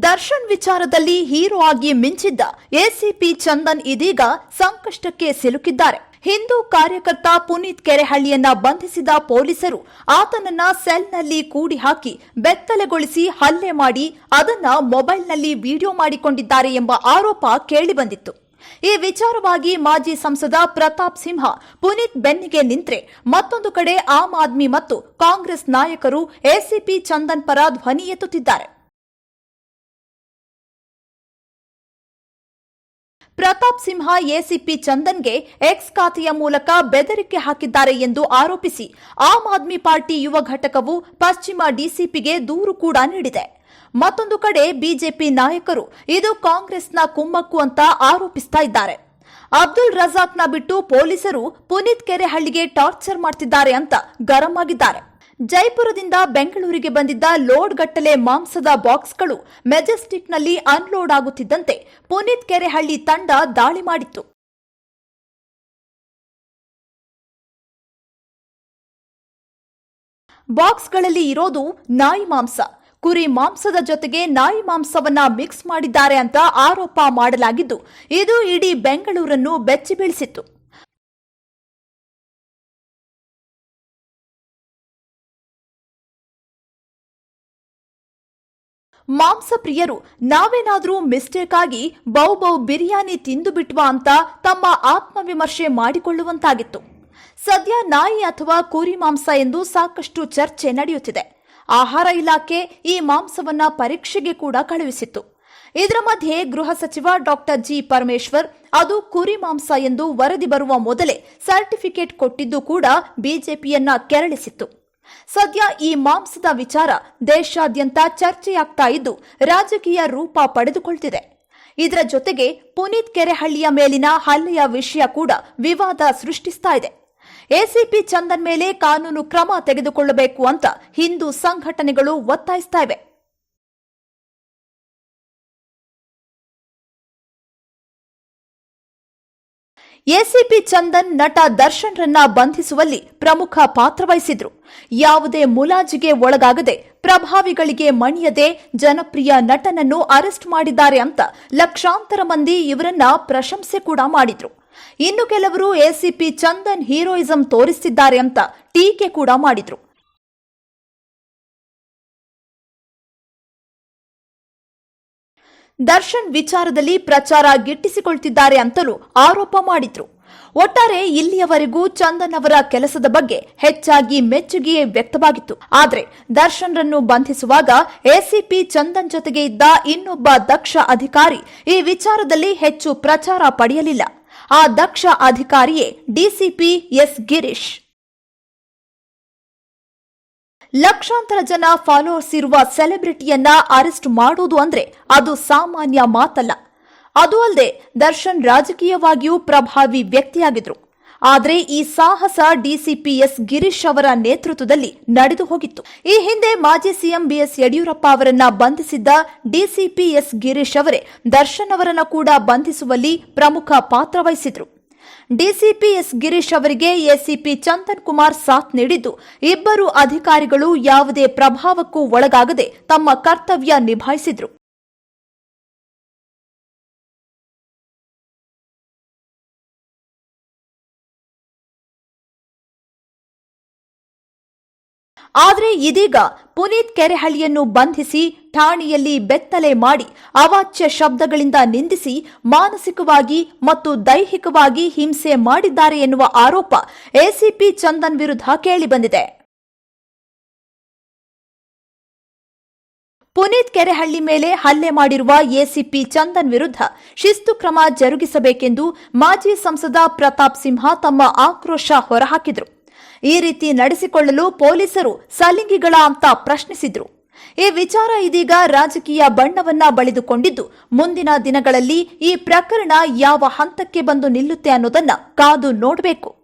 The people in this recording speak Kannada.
ದರ್ಶನ್ ವಿಚಾರದಲ್ಲಿ ಹೀರೋ ಆಗಿ ಮಿಂಚಿದ್ದ ಎಸಿಪಿ ಚಂದನ್ ಇದೀಗ ಸಂಕಷ್ಟಕ್ಕೆ ಸಿಲುಕಿದ್ದಾರೆ. ಹಿಂದೂ ಕಾರ್ಯಕರ್ತ ಪುನೀತ್ ಕೆರೆಹಳ್ಳಿಯನ್ನ ಬಂಧಿಸಿದ ಪೊಲೀಸರು ಆತನನ್ನ ಸೆಲ್ನಲ್ಲಿ ಕೂಡಿ ಹಾಕಿ ಬೆತ್ತಲೆಗೊಳಿಸಿ ಹಲ್ಲೆ ಮಾಡಿ ಅದನ್ನ ಮೊಬೈಲ್ನಲ್ಲಿ ವಿಡಿಯೋ ಮಾಡಿಕೊಂಡಿದ್ದಾರೆ ಎಂಬ ಆರೋಪ ಕೇಳಿಬಂದಿತ್ತು. ಈ ವಿಚಾರವಾಗಿ ಮಾಜಿ ಸಂಸದ ಪ್ರತಾಪ್ ಸಿಂಹ, ಪುನೀತ್ ಬೆನ್ನಿಗೆ ನಿಂತ್ರೆ ಮತ್ತೊಂದು ಕಡೆ ಆಮ್ ಆದ್ಮಿ ಮತ್ತು ಕಾಂಗ್ರೆಸ್ ನಾಯಕರು ಎಸಿಪಿ ಚಂದನ್ ಪರ ಧ್ವನಿ ಎತ್ತುತ್ತಿದ್ದಾರೆ. ಪ್ರತಾಪ್ ಸಿಂಹ ಎಸಿಪಿ ಚಂದನ್ಗೆ ಎಕ್ಸ್ ಖಾತೆಯ ಮೂಲಕ ಬೆದರಿಕೆ ಹಾಕಿದ್ದಾರೆ ಎಂದು ಆರೋಪಿಸಿ ಆಮ್ ಆದ್ಮಿ ಪಾರ್ಟಿ ಯುವ ಘಟಕವು ಪಶ್ಚಿಮ ಡಿಸಿಪಿಗೆ ದೂರು ಕೂಡ ನೀಡಿದೆ. ಮತ್ತೊಂದು ಕಡೆ ಬಿಜೆಪಿ ನಾಯಕರು ಇದು ಕಾಂಗ್ರೆಸ್ನ ಕುಮ್ಮಕ್ಕು ಅಂತ ಆರೋಪಿಸ್ತಾ ಇದ್ದಾರೆ. ಅಬ್ದುಲ್ ರಜಾಕ್ನ ಬಿಟ್ಟು ಪೊಲೀಸರು ಪುನೀತ್ ಕೆರೆಹಳ್ಳಿಗೆ ಟಾರ್ಚರ್ ಮಾಡ್ತಿದ್ದಾರೆ ಅಂತ ಗರಂ ಆಗಿದ್ದಾರೆ. ಜೈಪುರದಿಂದ ಬೆಂಗಳೂರಿಗೆ ಬಂದಿದ್ದ ಲೋಡ್ ಗಟ್ಟಲೆ ಮಾಂಸದ ಬಾಕ್ಸ್ಗಳು ಮೆಜೆಸ್ಟಿಕ್ನಲ್ಲಿ ಅನ್ಲೋಡ್ ಆಗುತ್ತಿದ್ದಂತೆ ಪುನೀತ್ ಕೆರೆಹಳ್ಳಿ ತಂಡ ದಾಳಿ ಮಾಡಿತ್ತು. ಬಾಕ್ಸ್ಗಳಲ್ಲಿ ಇರೋದು ನಾಯಿ ಮಾಂಸ. ಕುರಿ ಮಾಂಸದ ಜೊತೆಗೆ ನಾಯಿ ಮಾಂಸವನ್ನ ಮಿಕ್ಸ್ ಮಾಡಿದ್ದಾರೆ ಅಂತ ಆರೋಪ ಮಾಡಲಾಗಿದ್ದು, ಇದು ಇಡೀ ಬೆಂಗಳೂರನ್ನು ಬೆಚ್ಚಿ ಬೀಳಿಸಿತ್ತು ಮಾಂಸ ಪ್ರಿಯರು ನಾವೇನಾದರೂ ಮಿಸ್ಟೇಕ್ ಆಗಿ ಬೌ ಬೌ ಬಿರಿಯಾನಿ ತಿಂದು ಅಂತ ತಮ್ಮ ಆತ್ಮವಿಮರ್ಶೆ ಮಾಡಿಕೊಳ್ಳುವಂತಾಗಿತ್ತು. ಸದ್ಯ ನಾಯಿ ಅಥವಾ ಕುರಿ ಮಾಂಸ ಎಂದು ಸಾಕಷ್ಟು ಚರ್ಚೆ ನಡೆಯುತ್ತಿದೆ. ಆಹಾರ ಇಲಾಖೆ ಈ ಮಾಂಸವನ್ನ ಪರೀಕ್ಷೆಗೆ ಕೂಡ ಕಳುಹಿಸಿತ್ತು. ಇದರ ಮಧ್ಯೆ ಗೃಹ ಸಚಿವ ಡಾಕ್ಟರ್ ಜಿ ಪರಮೇಶ್ವರ್, ಅದು ಕುರಿ ಮಾಂಸ ಎಂದು ವರದಿ ಬರುವ ಮೊದಲೇ ಸರ್ಟಿಫಿಕೇಟ್ ಕೊಟ್ಟಿದ್ದು ಕೂಡ ಬಿಜೆಪಿಯನ್ನ ಕೆರಳಿಸಿತ್ತು. ಸದ್ಯ ಈ ಮಾಂಸದ ವಿಚಾರ ದೇಶಾದ್ಯಂತ ಚರ್ಚೆಯಾಗ್ತಾ ಇದ್ದು ರಾಜಕೀಯ ರೂಪ ಪಡೆದುಕೊಳ್ತಿದೆ. ಇದರ ಜೊತೆಗೆ ಪುನೀತ್ ಕೆರೆಹಳ್ಳಿಯ ಮೇಲಿನ ಹಲ್ಲೆಯ ವಿಷಯ ಕೂಡ ವಿವಾದ ಸೃಷ್ಟಿಸ್ತಾ ಇದೆ. ಎಸಿಪಿ ಚಂದನ್ ಮೇಲೆ ಕಾನೂನು ಕ್ರಮ ತೆಗೆದುಕೊಳ್ಳಬೇಕು ಅಂತ ಹಿಂದೂ ಸಂಘಟನೆಗಳು ಒತ್ತಾಯಿಸ್ತಾ ಇವೆ. ಎಸಿಪಿ ಚಂದನ್ ನಟ ದರ್ಶನ್ ರನ್ನ ಬಂಧಿಸುವಲ್ಲಿ ಪ್ರಮುಖ ಪಾತ್ರ ವಹಿಸಿದ್ರು. ಯಾವುದೇ ಮುಲಾಜಿಗೆ ಒಳಗಾಗದೆ ಪ್ರಭಾವಿಗಳಿಗೆ ಮಣಿಯದೆ ಜನಪ್ರಿಯ ನಟನನ್ನು ಅರೆಸ್ಟ್ ಮಾಡಿದ್ದಾರೆ ಅಂತ ಲಕ್ಷಾಂತರ ಮಂದಿ ಇವರನ್ನ ಪ್ರಶಂಸೆ ಕೂಡ ಮಾಡಿದ್ರು. ಇನ್ನು ಕೆಲವರು ಎಸಿಪಿ ಚಂದನ್ ಹೀರೋಯಿಸಂ ತೋರಿಸ್ತಿದ್ದಾರೆ ಅಂತ ಟೀಕೆ ಕೂಡ ಮಾಡಿದ್ರು. ದರ್ಶನ್ ವಿಚಾರದಲ್ಲಿ ಪ್ರಚಾರ ಗಿಟ್ಟಿಸಿಕೊಳ್ತಿದ್ದಾರೆ ಅಂತಲೂ ಆರೋಪ ಮಾಡಿದ್ರು. ಒಟ್ಟಾರೆ ಇಲ್ಲಿಯವರೆಗೂ ಚಂದನ್ ಅವರ ಕೆಲಸದ ಬಗ್ಗೆ ಹೆಚ್ಚಾಗಿ ಮೆಚ್ಚುಗೆಯೇ ವ್ಯಕ್ತವಾಗಿತ್ತು. ಆದರೆ ದರ್ಶನ್ ರನ್ನು ಬಂಧಿಸುವಾಗ ಎಸಿಪಿ ಚಂದನ್ ಜೊತೆಗೆ ಇದ್ದ ಇನ್ನೊಬ್ಬ ದಕ್ಷ ಅಧಿಕಾರಿ ಈ ವಿಚಾರದಲ್ಲಿ ಹೆಚ್ಚು ಪ್ರಚಾರ ಪಡೆಯಲಿಲ್ಲ. ಆ ದಕ್ಷ ಅಧಿಕಾರಿಯೇ ಡಿಸಿಪಿ ಎಸ್ ಗಿರೀಶ್. ಲಕ್ಷಾಂತರ ಜನ ಫಾಲೋವರ್ಸ್ ಇರುವ ಸೆಲೆಬ್ರಿಟಿಯನ್ನ ಅರೆಸ್ಟ್ ಮಾಡೋದು ಅಂದ್ರೆ ಅದು ಸಾಮಾನ್ಯ ಮಾತಲ್ಲ. ಅದು ಅಲ್ಲದೆ ದರ್ಶನ್ ರಾಜಕೀಯವಾಗಿಯೂ ಪ್ರಭಾವಿ ವ್ಯಕ್ತಿಯಾಗಿದ್ರು. ಆದರೆ ಈ ಸಾಹಸ ಡಿಸಿಪಿಎಸ್ ಗಿರೀಶ್ ಅವರ ನೇತೃತ್ವದಲ್ಲಿ ನಡೆದು ಹೋಗಿತ್ತು. ಈ ಹಿಂದೆ ಮಾಜಿ ಸಿಎಂ ಬಿಎಸ್ ಯಡಿಯೂರಪ್ಪ ಅವರನ್ನ ಬಂಧಿಸಿದ್ದ ಡಿಸಿಪಿಎಸ್ ಗಿರೀಶ್ ಅವರೇ ದರ್ಶನ್ ಅವರನ್ನ ಕೂಡ ಬಂಧಿಸುವಲ್ಲಿ ಪ್ರಮುಖ ಪಾತ್ರ ವಹಿಸಿದ್ರು. ಡಿಸಿಪಿ ಎಸ್ ಗಿರೀಶ್ ಅವರಿಗೆ ಎಸಿಪಿ ಚಂದನ್ ಕುಮಾರ್ ಸಾಥ್ ನೀಡಿದ್ದು, ಇಬ್ಬರು ಅಧಿಕಾರಿಗಳು ಯಾವುದೇ ಪ್ರಭಾವಕ್ಕೂ ಒಳಗಾಗದೆ ತಮ್ಮ ಕರ್ತವ್ಯ ನಿಭಾಯಿಸಿದ್ರು. ಆದರೆ ಇದೀಗ ಪುನೀತ್ ಕೆರೆಹಳ್ಳಿಯನ್ನು ಬಂಧಿಸಿ ಠಾಣೆಯಲ್ಲಿ ಬೆತ್ತಲೆ ಮಾಡಿ ಅವಾಚ್ಯ ಶಬ್ದಗಳಿಂದ ನಿಂದಿಸಿ ಮಾನಸಿಕವಾಗಿ ಮತ್ತು ದೈಹಿಕವಾಗಿ ಹಿಂಸೆ ಮಾಡಿದ್ದಾರೆ ಎನ್ನುವ ಆರೋಪ ಎಸಿಪಿ ಚಂದನ್ ವಿರುದ್ಧ ಕೇಳಿಬಂದಿದೆ. ಪುನೀತ್ ಕೆರೆಹಳ್ಳಿ ಮೇಲೆ ಹಲ್ಲೆ ಮಾಡಿರುವ ಎಸಿಪಿ ಚಂದನ್ ವಿರುದ್ಧ ಶಿಸ್ತು ಕ್ರಮ ಜರುಗಿಸಬೇಕೆಂದು ಮಾಜಿ ಸಂಸದ ಪ್ರತಾಪ್ ಸಿಂಹ ತಮ್ಮ ಆಕ್ರೋಶ ಹೊರಹಾಕಿದರು. ಈ ರೀತಿ ನಡೆಸಿಕೊಳ್ಳಲು ಪೊಲೀಸರು ಸಲಿಂಗಿಗಳ ಅಂತ ಪ್ರಶ್ನಿಸಿದ್ರು. ಈ ವಿಚಾರ ಇದೀಗ ರಾಜಕೀಯ ಬಣ್ಣವನ್ನ ಬಳಿದುಕೊಂಡಿದ್ದು, ಮುಂದಿನ ದಿನಗಳಲ್ಲಿ ಈ ಪ್ರಕರಣ ಯಾವ ಹಂತಕ್ಕೆ ಬಂದು ನಿಲ್ಲುತ್ತೆ ಅನ್ನೋದನ್ನ ಕಾದು ನೋಡಬೇಕು.